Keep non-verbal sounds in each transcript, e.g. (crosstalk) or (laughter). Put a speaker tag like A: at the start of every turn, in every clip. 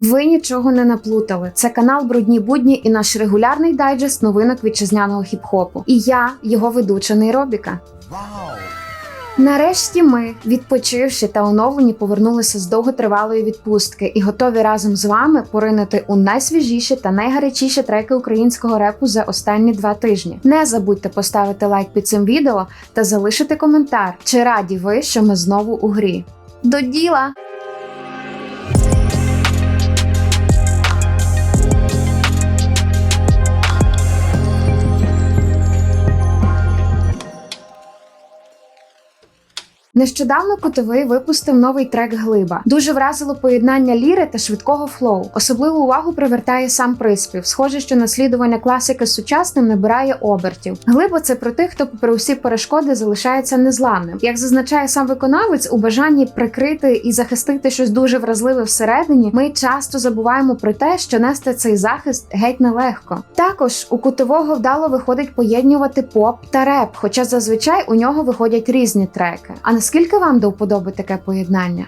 A: Ви нічого не наплутали. Це канал Брудні будні і наш регулярний дайджест новинок вітчизняного хіп-хопу. І я, його ведуча Нейробіка. Нарешті ми, відпочивши та оновлені, повернулися з довготривалої відпустки і готові разом з вами поринути у найсвіжіші та найгарячіші треки українського репу за останні два тижні. Не забудьте поставити лайк під цим відео та залишити коментар, чи раді ви, що ми знову у грі. До діла! Нещодавно Кутовий випустив новий трек Глиба. Дуже вразило поєднання ліри та швидкого флоу. Особливу увагу привертає сам приспів. Схоже, що наслідування класики з сучасним набирає обертів. Глиба це про тих, хто попри усі перешкоди залишається незламним. Як зазначає сам виконавець, у бажанні прикрити і захистити щось дуже вразливе всередині, ми часто забуваємо про те, що нести цей захист геть нелегко. Також у кутового вдало виходить поєднувати поп та реп, хоча зазвичай у нього виходять різні треки. А наскільки вам до вподоби таке поєднання?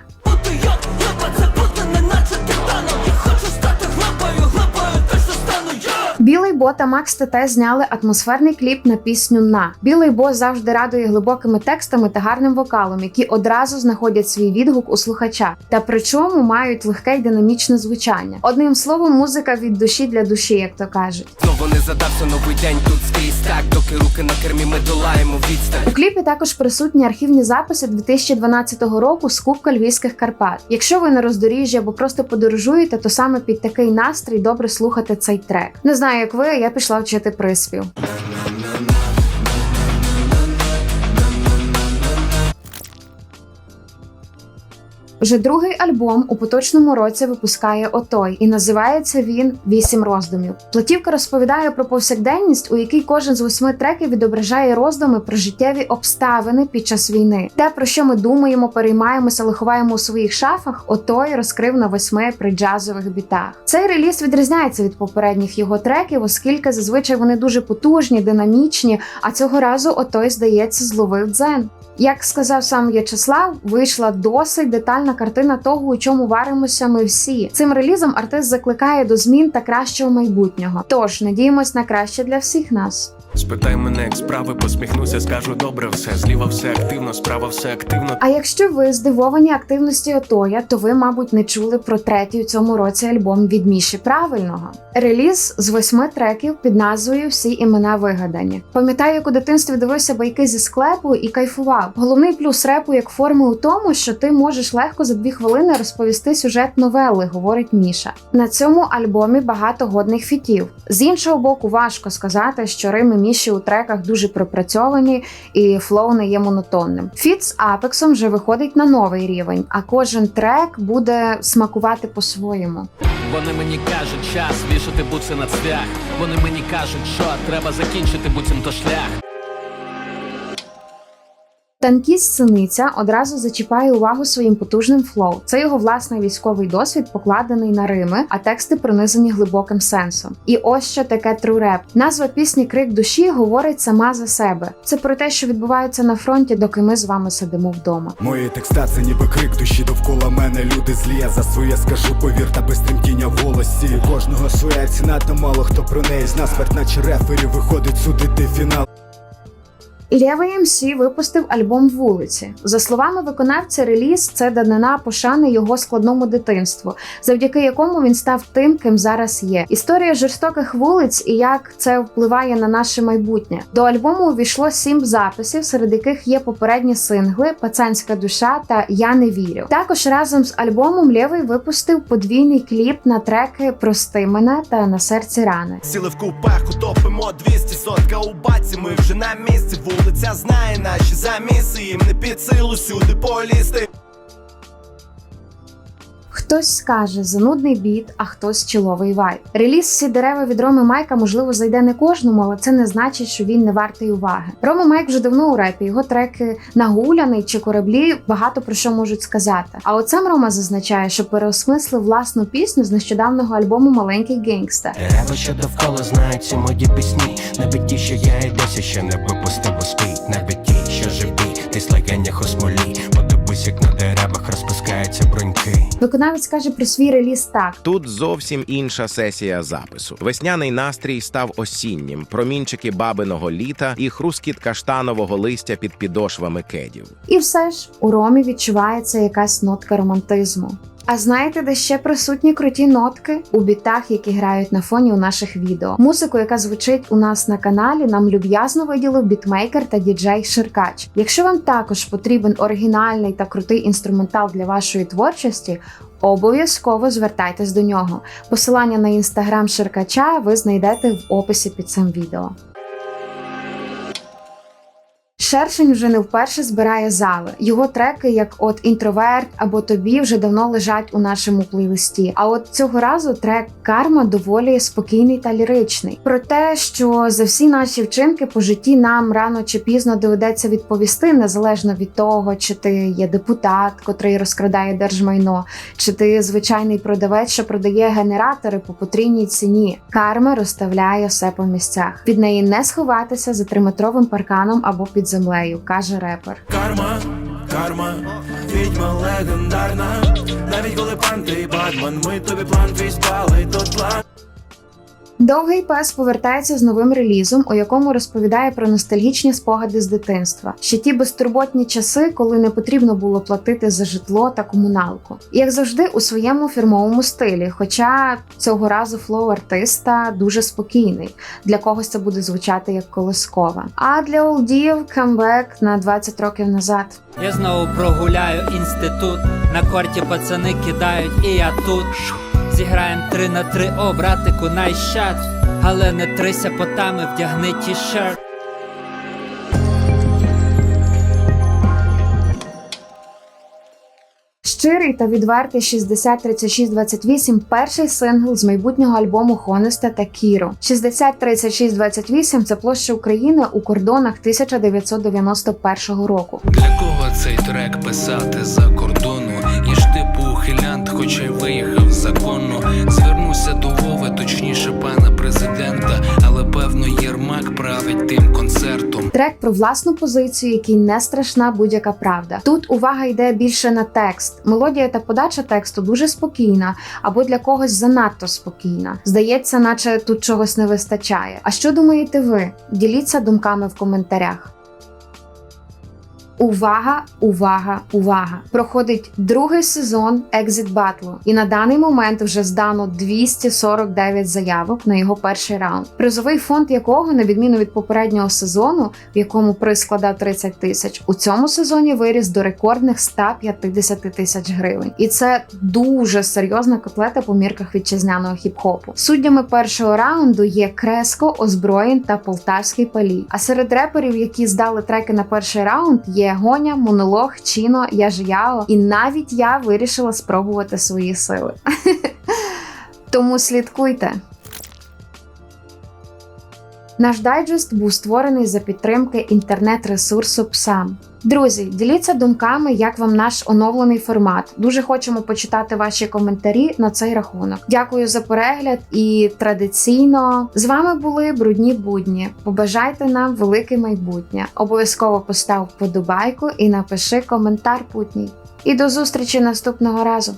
A: Білий Бо та Макс ТТ зняли атмосферний кліп на пісню На. Білий Бо завжди радує глибокими текстами та гарним вокалом, які одразу знаходять свій відгук у слухача, та причому мають легке й динамічне звучання. Одним словом, музика від душі для душі, як то кажуть.
B: Знову не задався новий день тут скрізь так, доки руки на кермі ми долаємо відстань.
A: У кліпі також присутні архівні записи 2012 року з Кубка Львівських Карпат. Якщо ви на роздоріжжі або просто подорожуєте, то саме під такий настрій добре слухати цей трек. Не знаю, як ви, а я пішла вчити приспів. Вже другий альбом у поточному році випускає Отой, і називається він Вісім роздумів. Платівка розповідає про повсякденність, у якій кожен з восьми треків відображає роздуми про життєві обставини під час війни. Те, про що ми думаємо, переймаємося, але ховаємо у своїх шафах, Отой розкрив на восьми приджазових бітах. Цей реліз відрізняється від попередніх його треків, оскільки зазвичай вони дуже потужні, динамічні. А цього разу Отой, здається, зловив дзен. Як сказав сам В'ячеслав, вийшла досить детальна картина того, у чому варимося ми всі. Цим релізом артист закликає до змін та кращого майбутнього. Тож надіємось на краще для всіх нас.
C: Спитай мене, як справи, посміхнуся, скажу добре все. Зліва все активно, справа все активно.
A: А якщо ви здивовані активності Отоя, то ви, мабуть, не чули про третій у цьому році альбом від Міші Правильного. Реліз з восьми треків під назвою Всі імена вигадані. Пам'ятаю, як у дитинстві дивився байки зі склепу і кайфував. Головний плюс репу як форми у тому, що ти можеш легко за дві хвилини розповісти сюжет новели, говорить Міша. На цьому альбомі багато годних фітів. З іншого боку, важко сказати, що рими Міші у треках дуже пропрацьовані і флоу не є монотонним. Фіт з Апексом вже виходить на новий рівень, а кожен трек буде смакувати по-своєму.
D: Вони мені кажуть, час вішати буци на цвях Вони мені кажуть, що треба закінчити буцімто шлях
A: Танкіст Синиця одразу зачіпає увагу своїм потужним флоу. Це його власний військовий досвід, покладений на рими, а тексти пронизані глибоким сенсом. І ось що таке rap. Назва пісні Крик душі говорить сама за себе. Це про те, що відбувається на фронті, доки ми з вами сидимо вдома.
E: Мої текста це ніби крик душі довкола мене. Люди злі, я за своє скажу, повір, та без тремтіння в. У кожного своя ціна, та мало хто про неї зна смерть, наче рефері виходить судити фінал.
A: Лєвий МС випустив альбом вулиці. За словами виконавця, реліз це данина пошани його складному дитинству, завдяки якому він став тим, ким зараз є. Історія жорстоких вулиць і як це впливає на наше майбутнє. До альбому увійшло сім записів, серед яких є попередні сингли Пацанська душа та Я не вірю. Також разом з альбомом Лєвий випустив подвійний кліп на треки Прости мене та на серці рани.
F: Сіли в купах, утопимо 200 сотка у баці, ми вже на місці. Вулиця знає наші заміси, їм не під силу сюди полізти.
A: Хтось скаже занудний біт, а хтось чоловий вайб. Реліз всі дерева від Роми Майка можливо зайде не кожному, але це не значить, що він не вартий уваги. Рома Майк вже давно у репі. Його треки нагуляний чи кораблі багато про що можуть сказати. А от сам Рома зазначає, що переосмислив власну пісню з нещодавнього альбому Маленький гейнгста.
C: Рева, що довкола знають ці мої пісні. Навіть ті, що я і досі ще не випустив у світ. Навіть ті, що живі, десь легенях у.
A: Виконавець каже про свій реліз так:
G: Тут зовсім інша сесія запису. Весняний настрій став осіннім, промінчики бабиного літа і хрускіт каштанового листя під підошвами кедів.
A: І все ж у ромі відчувається якась нотка романтизму. А знаєте, де ще присутні круті нотки у бітах, які грають на фоні у наших відео. Музику, яка звучить у нас на каналі, нам люб'язно виділив бітмейкер та діджей Ширкач. Якщо вам також потрібен оригінальний та крутий інструментал для вашої творчості, обов'язково звертайтесь до нього. Посилання на інстаграм Ширкача ви знайдете в описі під цим відео. Шершень вже не вперше збирає зали. Його треки, як от інтроверт або тобі, вже давно лежать у нашому плейлисті. А от цього разу трек Карма доволі спокійний та ліричний. Про те, що за всі наші вчинки по житті нам рано чи пізно доведеться відповісти, незалежно від того, чи ти є депутат, котрий розкрадає держмайно, чи ти звичайний продавець, що продає генератори по потрійній ціні. Карма розставляє все по місцях. Від неї не сховатися за триметровим парканом або під землею, каже репер.
H: Карма, карма, відьма легендарна. Навіть коли пан ти Батман, ми тобі план твій спали, то план.
A: Довгий пес повертається з новим релізом, у якому розповідає про ностальгічні спогади з дитинства, ще ті безтурботні часи, коли не потрібно було платити за житло та комуналку. Як завжди, у своєму фірмовому стилі. Хоча цього разу флоу артиста дуже спокійний. Для когось це буде звучати як колискова. А для олдів камбек на 20 років назад.
I: Я знову прогуляю інститут. На корті пацани кидають, і я тут. Зіграєм три на три, о, братику, найщад. Але не трися потами, вдягни ті-шерт.
A: Щирий та відвертий 603628 – перший сингл з майбутнього альбому Хонеста та Кіро. 603628 – це площа України у кордонах 1991 року.
J: Для кого цей трек писати за кордону? Я ж типу ухилянт, хоча й виїхав законно. Звернуся до Вови, точніше пана президента, але певно Єрмак править тим концертом.
A: Трек про власну позицію, який не страшна будь-яка правда. Тут увага йде більше на текст. Мелодія та подача тексту дуже спокійна, або для когось занадто спокійна. Здається, наче тут чогось не вистачає. А що думаєте ви? Діліться думками в коментарях. Увага, увага, увага! Проходить другий сезон Exit Battle, і на даний момент вже здано 249 заявок на його перший раунд. Призовий фонд якого, на відміну від попереднього сезону, в якому приз складав 30 тисяч, у цьому сезоні виріс до рекордних 150 тисяч гривень. І це дуже серйозна котлета по мірках вітчизняного хіп-хопу. Суддями першого раунду є Креско, Озброєн та Полтавський Палій. А серед реперів, які здали треки на перший раунд, є Гоня, Монолог, Чіно, Яжияо, і навіть я вирішила спробувати свої сили. (laughs) Тому слідкуйте. Наш дайджест був створений за підтримки інтернет-ресурсу ПСАМ. Друзі, діліться думками, як вам наш оновлений формат. Дуже хочемо почитати ваші коментарі на цей рахунок. Дякую за перегляд і традиційно з вами були брудні будні. Побажайте нам велике майбутнє. Обов'язково постав вподобайку і напиши коментар путній. І до зустрічі наступного разу.